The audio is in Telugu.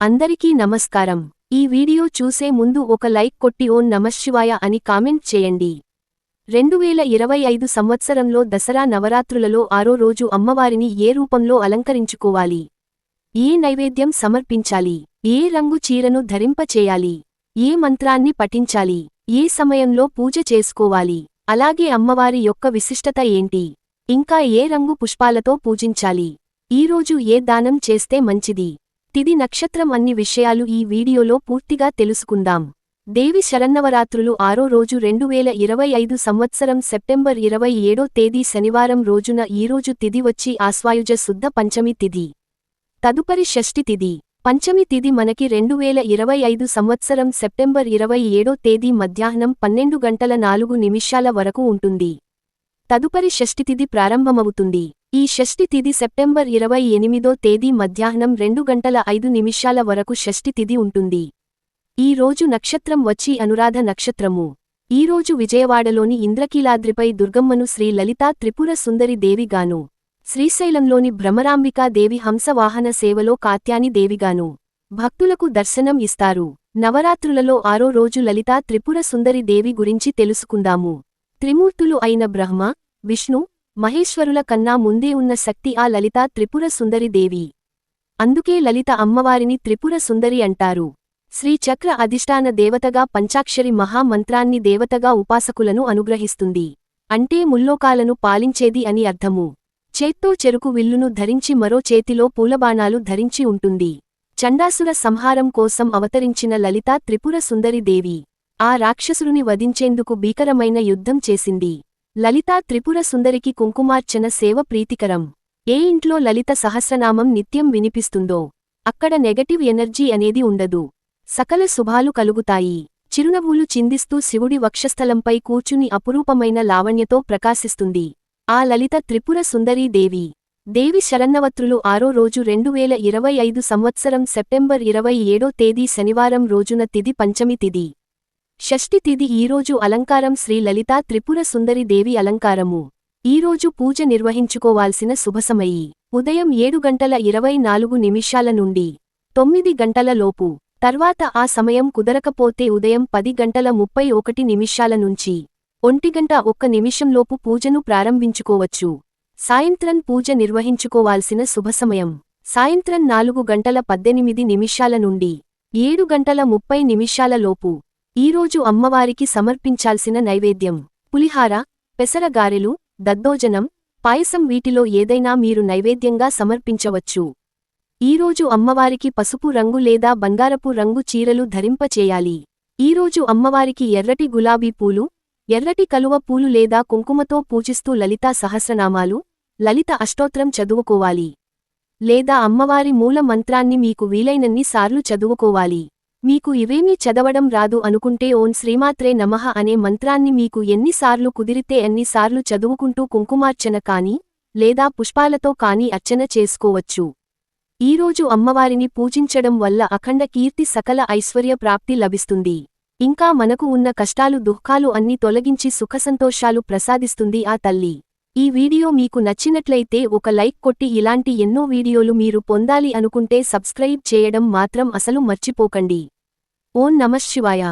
అందరికీ నమస్కారం. ఈ వీడియో చూసే ముందు ఒక లైక్ కొట్టి ఓం నమశివాయ అని కామెంట్ చేయండి. రెండు వేల ఇరవై ఐదు సంవత్సరంలో దసరా నవరాత్రులలో ఆరో రోజు అమ్మవారిని ఏ రూపంలో అలంకరించుకోవాలి? ఏ నైవేద్యం సమర్పించాలి? ఏ రంగు చీరను ధరింపచేయాలి ఏ మంత్రాన్ని పఠించాలి? ఏ సమయంలో పూజ చేసుకోవాలి? అలాగే అమ్మవారి యొక్క విశిష్టత ఏంటి? ఇంకా ఏ రంగు పుష్పాలతో పూజించాలి? ఈరోజు ఏ దానం చేస్తే మంచిది? తిది నక్షత్రం అన్ని విషయాలు ఈ వీడియోలో పూర్తిగా తెలుసుకుందాం. దేవి శరన్నవరాత్రులు ఆరో రోజు రెండు వేల ఇరవై ఐదు సంవత్సరం సెప్టెంబర్ ఇరవై ఏడో తేదీ శనివారం రోజున ఈరోజు తిది వచ్చి ఆశ్వాయుజ శుద్ధ పంచమి తిది. తదుపరి షష్ఠి తిది. పంచమి తిది మనకి రెండు వేల ఇరవై ఐదు సంవత్సరం సెప్టెంబర్ ఇరవై ఏడో తేదీ మధ్యాహ్నం పన్నెండు గంటల నాలుగు నిమిషాల వరకు ఉంటుంది. తదుపరి షష్ఠితిది ప్రారంభమవుతుంది. ఈ షష్ఠి తిది సెప్టెంబర్ ఇరవై ఎనిమిదో తేదీ మధ్యాహ్నం రెండు గంటల ఐదు నిమిషాల వరకు షష్ఠి తిది ఉంటుంది. ఈ రోజు నక్షత్రం వచ్చి అనురాధ నక్షత్రము. ఈరోజు విజయవాడలోని ఇంద్రకీలాద్రిపై దుర్గమ్మను శ్రీ లలితా త్రిపుర సుందరి దేవిగాను శ్రీశైలంలోని భ్రమరాంబికా దేవి హంసవాహన సేవలో కాత్యాని దేవిగాను భక్తులకు దర్శనం ఇస్తారు. నవరాత్రులలో ఆరో రోజు లలితా త్రిపుర సుందరి దేవి గురించి తెలుసుకుందాము. త్రిమూర్తులు అయిన బ్రహ్మ విష్ణు మహేశ్వరుల కన్నా ముందే ఉన్న శక్తి ఆ లలితా త్రిపుర సుందరి దేవి. అందుకే లలిత అమ్మవారిని త్రిపుర సుందరి అంటారు. శ్రీచక్ర అధిష్టాన దేవతగా పంచాక్షరి మహామంత్రాన్ని దేవతగా ఉపాసకులను అనుగ్రహిస్తుంది. అంటే ముల్లోకాలను పాలించేది అని అర్థము. చేత్తో చెరుకు విల్లును ధరించి మరో చేతిలో పూలబాణాలు ధరించి ఉంటుంది. చండాసుర సంహారం కోసం అవతరించిన లలితా త్రిపుర సుందరి దేవి. ఆ రాక్షసురుని వధించేందుకు భీకరమైన యుద్ధం చేసింది. లలితా త్రిపుర సుందరికి కుంకుమార్చన సేవ ప్రీతికరం. ఏ ఇంట్లో లలిత సహస్రనామం నిత్యం వినిపిస్తుందో అక్కడ నెగటివ్ ఎనర్జీ అనేది ఉండదు. సకల శుభాలు కలుగుతాయి. చిరునవ్వులు చిందిస్తూ శివుడి వక్షస్థలంపై కూర్చుని అపురూపమైన లావణ్యతో ప్రకాశిస్తుంది. ఆ లలిత త్రిపుర సుందరీ దేవి. దేవి శరన్నవత్రులు ఆరో రోజు రెండు వేల ఇరవై ఐదు సంవత్సరం సెప్టెంబర్ ఇరవై ఏడో తేదీ శనివారం రోజున తిది పంచమి తిది. షష్ఠి తిది ఈరోజు అలంకారం శ్రీ లలితా త్రిపుర సుందరి దేవి అలంకారము. ఈరోజు పూజ నిర్వహించుకోవాల్సిన శుభసమయి ఉదయం ఏడు గంటల ఇరవై నాలుగు నిమిషాల నుండి తొమ్మిది గంటల లోపు. తర్వాత ఆ సమయం కుదరకపోతే ఉదయం పది గంటల ముప్పై ఒకటి నిమిషాల నుంచి ఒంటిగంట ఒక్క నిమిషంలోపు పూజను ప్రారంభించుకోవచ్చు. సాయంత్రం పూజ నిర్వహించుకోవాల్సిన శుభసమయం సాయంత్రం నాలుగు గంటల పద్దెనిమిది నిమిషాల నుండి ఏడు గంటల ముప్పై నిమిషాల లోపు. ఈరోజు అమ్మవారికి సమర్పించాల్సిన నైవేద్యం పులిహార పెసరగారెలు దద్దోజనం పాయసం వీటిలో ఏదైనా మీరు నైవేద్యంగా సమర్పించవచ్చు. ఈరోజు అమ్మవారికి పసుపు రంగు లేదా బంగారపు రంగు చీరలు ధరింపచేయాలి ఈరోజు అమ్మవారికి ఎర్రటి గులాబీ పూలు ఎర్రటి కలువ పూలు లేదా కుంకుమతో పూజిస్తూ లలితా సహస్రనామాలు లలిత అష్టోత్రం చదువుకోవాలి. లేదా అమ్మవారి మూల మంత్రాన్ని మీకు వీలైనన్ని సార్లు చదువుకోవాలి. మీకు ఇవేమీ చదవడం రాదు అనుకుంటే ఓం శ్రీమాత్రే నమః అనే మంత్రాన్ని మీకు ఎన్నిసార్లు కుదిరితే ఎన్నిసార్లు చదువుకుంటూ కుంకుమార్చన కాని లేదా పుష్పాలతో కాని అర్చన చేసుకోవచ్చు. ఈరోజు అమ్మవారిని పూజించడం వల్ల అఖండ కీర్తి సకల ఐశ్వర్య ప్రాప్తి లభిస్తుంది. ఇంకా మనకు ఉన్న కష్టాలు దుఃఖాలు అన్ని తొలగించి సుఖసంతోషాలు ప్రసాదిస్తుంది ఆ తల్లి. ఈ వీడియో మీకు నచ్చినట్లయితే ఒక లైక్ కొట్టి ఇలాంటి ఎన్నో వీడియోలు మీరు పొందాలి అనుకుంటే సబ్స్క్రైబ్ చేయడం మాత్రం అసలు మర్చిపోకండి. ఓం నమశివాయ